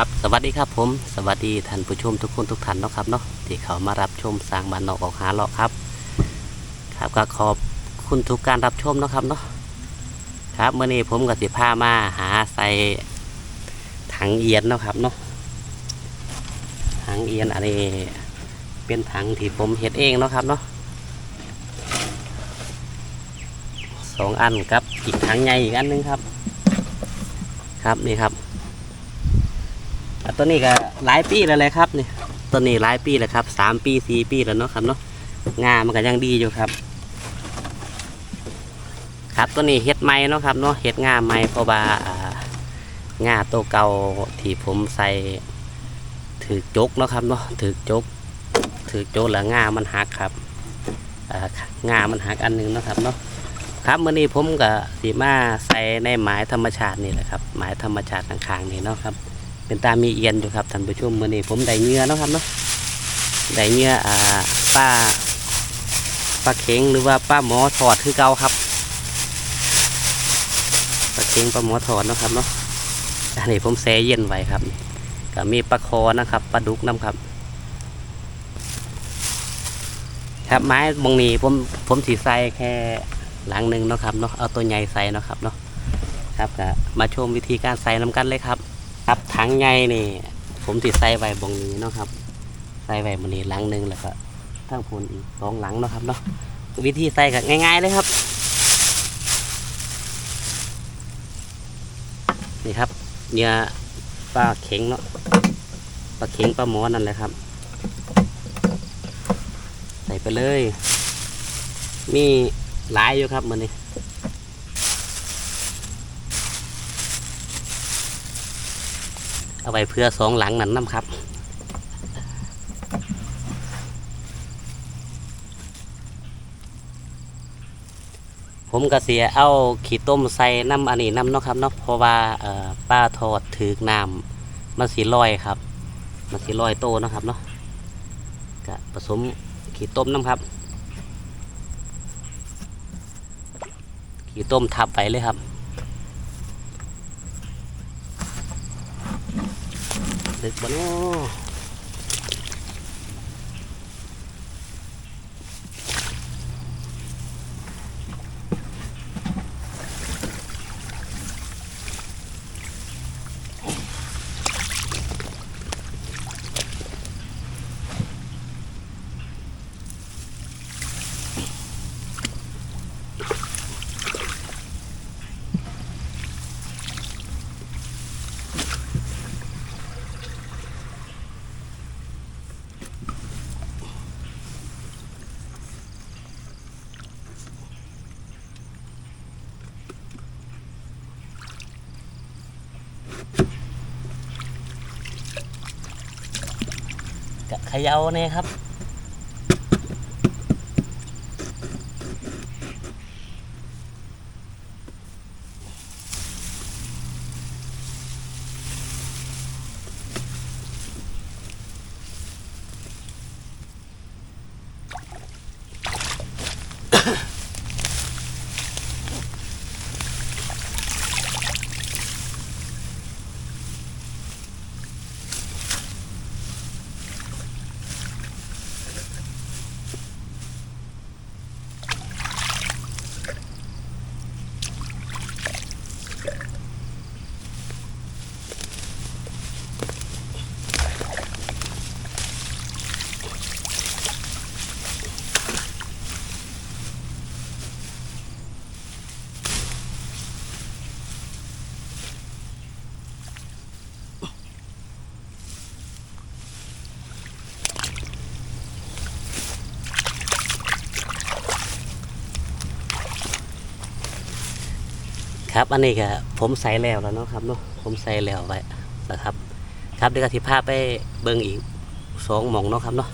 ครับสวัสดีครับผม สวัสดีท่านผู้ชมทุกคนทุกท่านเนาะครับเนาะที่เขามารับชมสร้างบ้านนอกออกหาเลาะครับ ครับก็ขอบคุณทุกการรับชมเนาะครับเนาะครับเมื่อนี้ผมกับสิพามาหาใส่ถังเอียนเนาะครับเนาะถังเอียนอันนี้เป็นถังที่ผมเฮ็ดเองเนาะครับเนาะสองอันกับอีกถังใหญ่อีกอันหนึงครับ ครับนี่ครับ ตัวนี้ก็หลายปีแล้วเลยครับนี่ตัวนี้หลายปีแล้วครับสามปีสี่ปีแล้วเนาะครับเนาะงามันก็ยังดีอยู่ครับ ครับตัวนี้เฮ็ดไม้เนาะครับเนาะเฮ็ดงาไม้เพราะว่าอ่างาตัวเก่าที่ผมใส่ถือจกเนาะครับเนาะถือจกถือจกแล้วงามันหักครับอ่างามันหักอันหนึงเนาะครับเนาะครับมื่อนี้ผมก็สีมาใส่ในไม้ธรรมชาตินี่แหละครับไม้ธรรมชาติข้างๆนี่เนาะครับ เป็นตามีเอียนอยู่ครับท่านผู้ชมมื่อนี้ผมได้เงือเนาะครับเนาะได้เงืออ่าป้าป้าเข็งหรือว่าป้าหมอถอดคือเก่าครับป้าเข็งป้าหมอถอดนะครับเนาะอันนี้ผมแช่เย็นไว้ครับก็มีปลาคอนะครับปลาดุกน้ำครับ ครับไม้บางนี้ผมผมสีใส่แค่หลังหนึ่งนะครับเนาะเอาตัวใหญ่ใส่นะครับเนาะครับก็มาชมวิธีการใส่น้ำกันเลยครับ ครับถังใหญ่นี่ ผมติดใส่ไว้บงนี้เนาะครับ ใส่ไว้บนนี้หลังหนึ่งแล้วก็ทั้งพูนอีกสองหลังเนาะครับเนาะวิธีใส่ก็ง่าย ๆ เลยครับ นี่ครับเนื้อปลาเข็งเนาะปลาเข็งปลาหมอนั่นแหละครับ ใส่ไปเลย มีหลายอยู่ครับมันนี้ เอาไว้เพื่อสองหลังนั้นน้ำครับผมก็เสียเอาขี้ต้มใส่น้ำอันนี้น้ำเนาะครับเนาะเพราะว่าป้าทอดถือกน้ำมันสีลอยครับ มันสีลอยโตเนาะครับเนาะก็ผสมขี้ต้มน้ำครับขี้ต้มทับไปเลยครับ กบ่เนาะ กะเขย่าเนี่ยครับ ครับ อันนี้ก็ผมใส่แล้วแล้วเนาะครับเนาะผมใส่แล้วไว้นะครับ ครับเดี๋ยวก็สิพาไปเบิ่งอีกสองหม่องเนาะครับเนาะ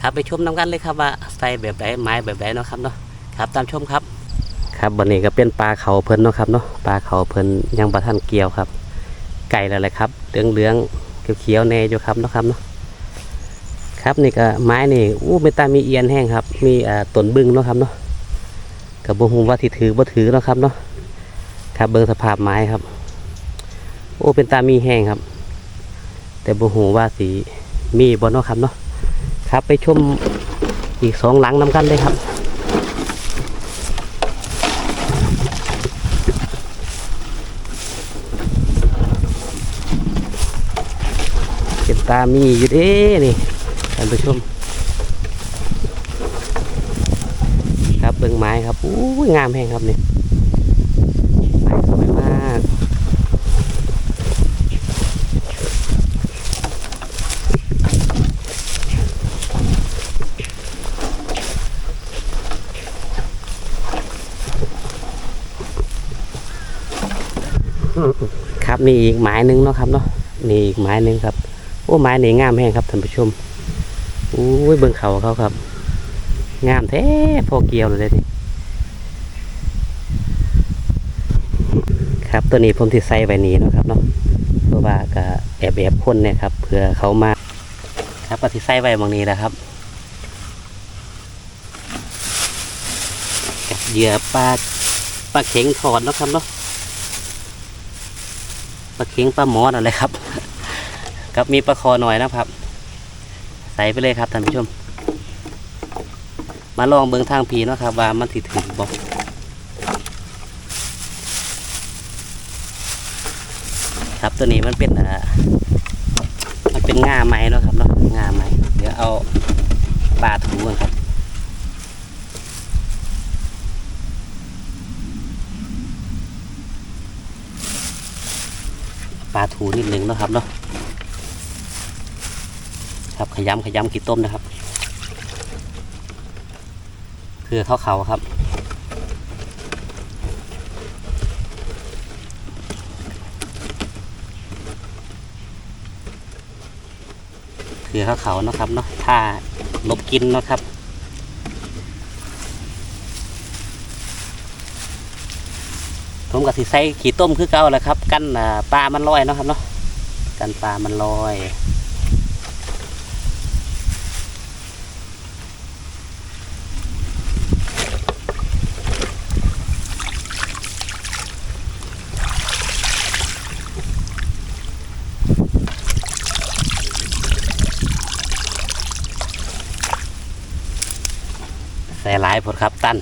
ครับไปชมน้ำกันเลยครับว่าใส่แบบไหนไม้แบบไหนเนาะครับเนาะครับตามชมครับ ครับวันนี้ก็เป็นปลาเขาเพิ่นเนาะครับเนาะปลาเขาเพิ่นยังประทันเกี่ยวครับ ไก่แล้วแหละครับเหลืองเหลืองๆเขียวๆแน่อยู่ครับเนาะครับเนาะครับนี่ก็ไม้นี่อู้ไม่ตามีเอียนแห้งครับ มีอ่าต้นบึ้งเนาะครับเนาะกับบ่ฮู้ว่าที่ถือบ่ถือเนาะครับเนาะ ครับเบิ่งสภาพไม้ครับ โอ้เป็นตามีแห้งครับ แต่บ่ฮู้ว่าสิมีบ่เนาะครับเนาะครับไปชมอีกสองหลังน้ำกันเลยครับเป็นตามีอยู่เด้นี่ท่านผู้ชม ครับเบิ่งไม้ครับอู้ยงามแห้งครับเนี่ไม้สวยมาก ครับนี่อีกไม้หนึ่งเนาะครับเนาะนี่อีกไม้หนึ่งครับโอ้ไม้นี่งามแห้งครับท่านผู้ชมอู้ยเบิ่งเขาเขาครับ งามแท้พอเกี่ยวเลยนี่ครับตัวนี้ผมที่ใส่ไว้นี้เนาะครับเนาะเพราะว่าก็แอบแอบพ่นเนี่ยครับเพื่อเขามาครับก็ที่ใส่ไว้บางนี้แหละครับกับเหยื่อปลาปลาเข็งถอดเนาะครับเนาะ ปลาเข็งปลาหมอนั่นเลยครับ กับมีปลาคอหน่อยนะครับ ใส่ไปเลยครับท่านผู้ชม มาลองเบิ่งทางพีนะครับ ว่ามันสิถึงบ่ครับตัวนี้มันเป็นอ่ามันเป็นง่าไม้นะครับเนาะง่าไม้เดี๋ยวเอาปลาถูกันครับาถูนิดหนึ่งนะครับเนาะครับขยำขยำกี่ต้มนะครับเพื่อเข้าเขาครับเพื่อเข้าเขาเนาะครับเนาะถ้าลบกินเนาะครับ ผมกับสิใส่ขี้ต้มคือเก่าแหละครับ กันปลามันลอยเนาะครับเนาะกันปลามันลอยใส่หลายผดครับตั้น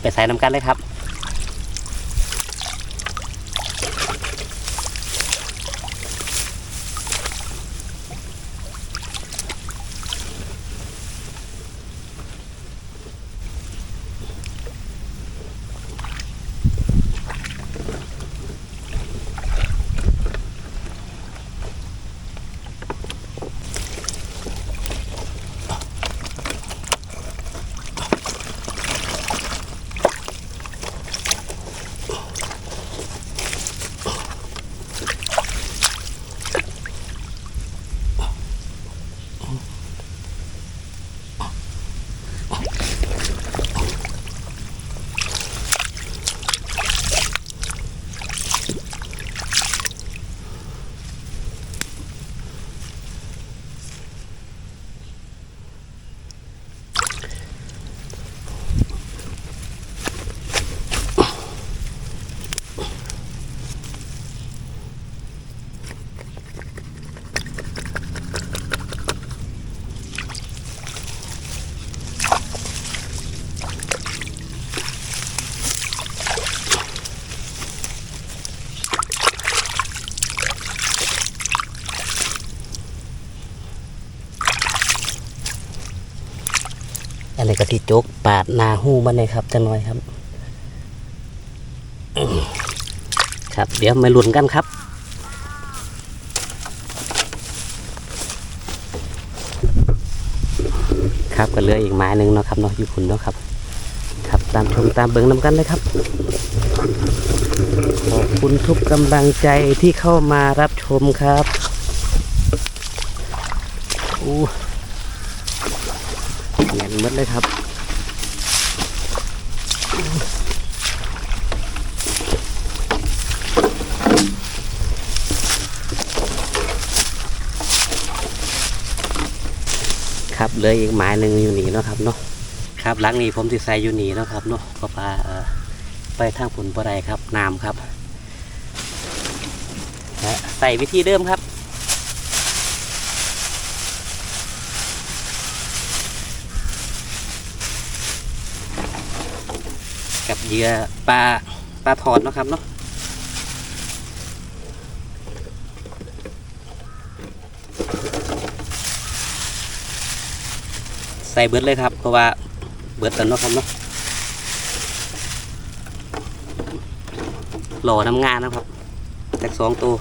ไปใส่น้ำกันเลยครับ ก็ที่โจกปาดนาหูมันเลยครับจะน้อยครับ ครับ เดี๋ยวมาลุ้นกันครับครับก็เหลืออีกไม้หนึ่งเนาะครับเนาะอยู่คุณเนาะครับ ครับตามชมตามเบิ้งน้ำกันเลยครับ ขอบคุณทุกกำลังใจที่เข้ามารับชมครับอู้ แน่นมดเลยครับครับเหลืออีกไม้หนึ่งอยู่นี่เนาะครับเนาะครับหลังนี้ผมสิใส่อยู่นี่เนาะครับเนาะเพราะว่าเอ่อไปทางผลบ่ได้ครับน้ำครับและใส่วิธีเดิมครับ เหยื่อปลาปลาทอดนะครับเนาะใส่เบิดเลยครับ เพราะว่าเบิดแล้วเนาะครับเนาะหล่อน้ำงานนะครับจากสองตัว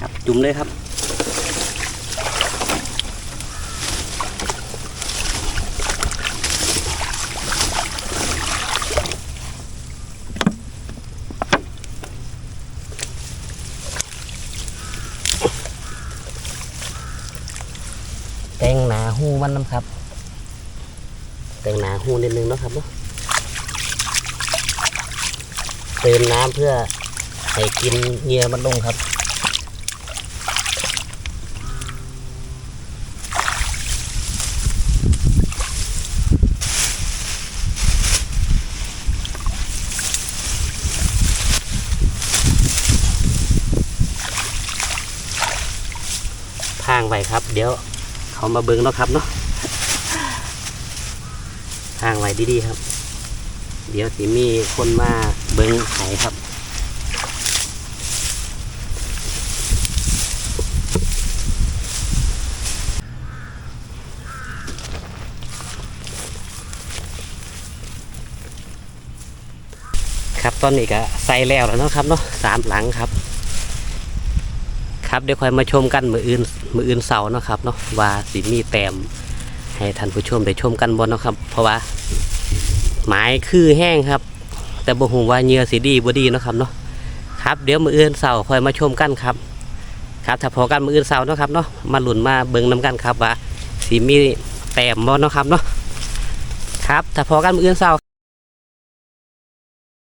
ครับจุ่มเลยครับ แต่ง หูมันน้ำครับ แต่งหนาหูนิดนึงนะครับเนาะเติมน้ำเพื่อให้กินเหงื่อมันลงครับทางไปครับ เดี๋ยว เขามาเบิ้งเนาะครับเนาะทางไว้ดีๆครับ เดี๋ยวสิมีคนมาเบิ้งไห้ครับครับตอนนี้ก็ใส่แล้วแล้วนะครับเนาะสามหลังครับ ครับเดี๋ยวค่อยมาชมกันมืออื่นมืออื่นเสาเนาะครับเนาะว่าสิมีแต้มให้ท่านผู้ชมได้ชมกันบนเนาะครับ เพราะว่าหมายคือแห้งครับ แต่บ่ฮู้ว่าเหงื่อสิดีบ่ดีเนาะครับเนาะครับ เดี๋ยวมืออื่นเสาค่อยมาชมกันครับ ครับถ้าพอกันมืออื่นเสาเนาะครับเนาะมาหลุนมาเบิ่งนํกันครับว่าสิมีแต้มบ่เนาะครับเนาะครับถ้าพอกันมืออื่นเสา